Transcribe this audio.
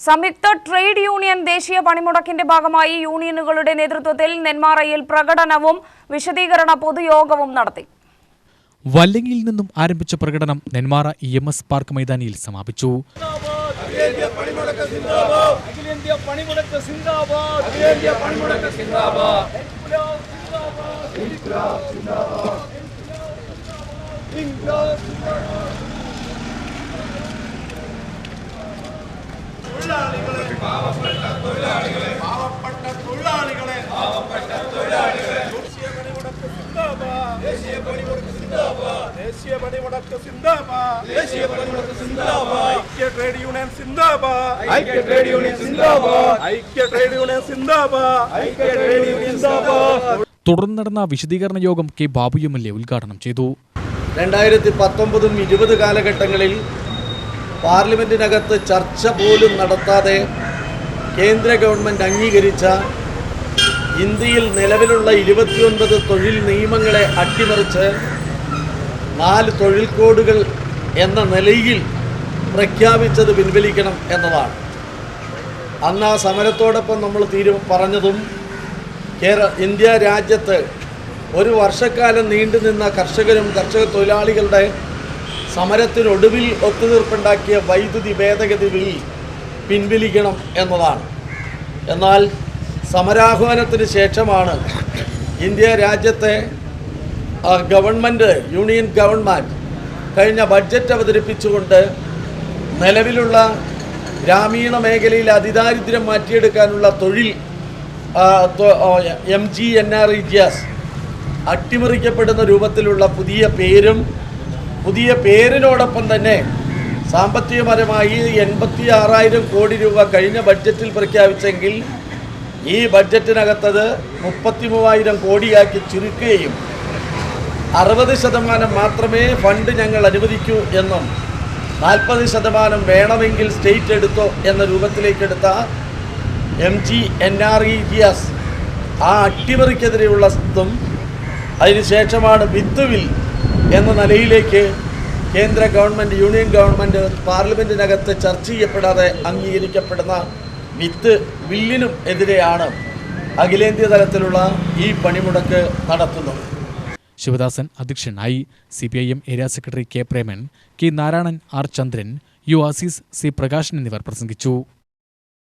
സംയുക്ത trade union ദേശീയ പണിമുടക്കിന്റെ ഭാഗമായി യൂണിയനുകളുടെ നേതൃത്വത്തിൽ നെന്മാറയിൽ പ്രകടനവും വിശദീകരണ പൊതുയോഗവും നടത്തി. വല്ലങ്ങിയിൽ നിന്നും ആരംഭിച്ച പ്രകടനം Nenmara E M S park മൈതാനിയിൽ സമാപിച്ചു. പണിമുടക്ക് സിന്ദാബാദ് അഖിലേന്ത്യാ പണിമുടക്ക് സിന്ദാബാദ് അഖിലേന്ത്യാ പണിമുടക്ക് സിന്ദാബാദ് ഇൻക്ലാബ് സിന്ദാബാദ് ഇൻക്ലാബ് സിന്ദാബാദ് ഇൻക്ലാബ് സിന്ദാബാദ് പാവപ്പെട്ട തൊഴിലാളികളെ. പാവപ്പെട്ട തൊഴിലാളികളെ. ദേശീയ പണിമുടക്ക് സിന്ദാബാദ്. ദേശീയ പണിമുടക്ക് സിന്ദാബാദ്. ദേശീയ പണിമുടക്ക് സിന്ദാബാദ്. ദേശീയ പണിമുടക്ക് സിന്ദാബാദ്. ഐക്യ ട്രേഡ് യൂണിയൻ സിന്ദാബാദ്. ഐക്യ ട്രേഡ് യൂണിയൻ സിന്ദാബാദ്. ഐക്യ ട്രേഡ് യൂണിയൻ സിന്ദാബാദ്. ഐക്യ ട്രേഡ് യൂണിയൻ സിന്ദാബാദ്. തുടർന്ന് നടന്ന വിശദീകരണ യോഗം K Babu M L A ഉദ്ഘാടനം ചെയ്തു. രണ്ടായിരത്തി പത്തൊമ്പതും ഇരുപത് കാലഘട്ടങ്ങളിൽ പാർലമെന്റിനകത്ത് ചർച്ച പോലും നടത്താതെ കേന്ദ്ര ഗവൺമെന്റ് അംഗീകരിച്ച ഇന്ത്യയിൽ നിലവിലുള്ള ഇരുപത്തിയൊൻപത് തൊഴിൽ നിയമങ്ങളെ അട്ടിമറിച്ച് നാല് തൊഴിൽ കോഡുകൾ എന്ന നിലയിൽ പ്രഖ്യാപിച്ചത് പിൻവലിക്കണം എന്നതാണ്. അന്ന് ആ സമരത്തോടൊപ്പം നമ്മൾ തീരു പറഞ്ഞതും കേര ഇന്ത്യ രാജ്യത്ത് ഒരു വർഷക്കാലം നീണ്ടുനിന്ന കർഷകരും കർഷക തൊഴിലാളികളുടെ സമരത്തിനൊടുവിൽ ഒത്തുതീർപ്പുണ്ടാക്കിയ വൈദ്യുതി ഭേദഗതി ബിൽ പിൻവലിക്കണം എന്നതാണ്. എന്നാൽ സമരാഹ്വാനത്തിന് ശേഷമാണ് ഇന്ത്യ രാജ്യത്തെ ഗവൺമെന്റ് യൂണിയൻ ഗവൺമെന്റ് കഴിഞ്ഞ ബഡ്ജറ്റ് അവതരിപ്പിച്ചുകൊണ്ട് നിലവിലുള്ള ഗ്രാമീണ മേഖലയിൽ അതിദാരിദ്ര്യം മാറ്റിയെടുക്കാനുള്ള തൊഴിൽ M G N R E G S അട്ടിമറിക്കപ്പെടുന്ന രൂപത്തിലുള്ള പുതിയ പേരും പുതിയ പേരിനോടൊപ്പം തന്നെ സാമ്പത്തികപരമായി എൺപത്തി ആറായിരം കോടി രൂപ കഴിഞ്ഞ ബഡ്ജറ്റിൽ പ്രഖ്യാപിച്ചെങ്കിൽ ഈ ബഡ്ജറ്റിനകത്തത് മുപ്പത്തി മൂവായിരം കോടിയാക്കി ചുരുക്കുകയും അറുപത് ശതമാനം മാത്രമേ ഫണ്ട് ഞങ്ങൾ അനുവദിക്കൂ എന്നും നാൽപ്പത് ശതമാനം വേണമെങ്കിൽ സ്റ്റേറ്റ് എടുത്തോ എന്ന രൂപത്തിലേക്കെടുത്ത M G N R E G S ആ അട്ടിമറിക്കെതിരെയുള്ള സ്വത്തും അതിനുശേഷമാണ് വിത്തുവിൽ എന്ന നിലയിലേക്ക് കേന്ദ്ര ഗവൺമെന്റ് യൂണിയൻ ഗവൺമെന്റ് പാർലമെന്റിനകത്ത് ചർച്ച ചെയ്യപ്പെടാതെ അംഗീകരിക്കപ്പെടുന്ന വിത്ത് ബില്ലിനും എതിരെയാണ് അഖിലേന്ത്യാ തലത്തിലുള്ള ഈ പണിമുടക്ക് നടത്തുന്നത്. ശിവദാസൻ അധ്യക്ഷനായി C P I M area secretary K Preman K Narayanan R Chandran U Azeez C Prakashan എന്നിവർ പ്രസംഗിച്ചു.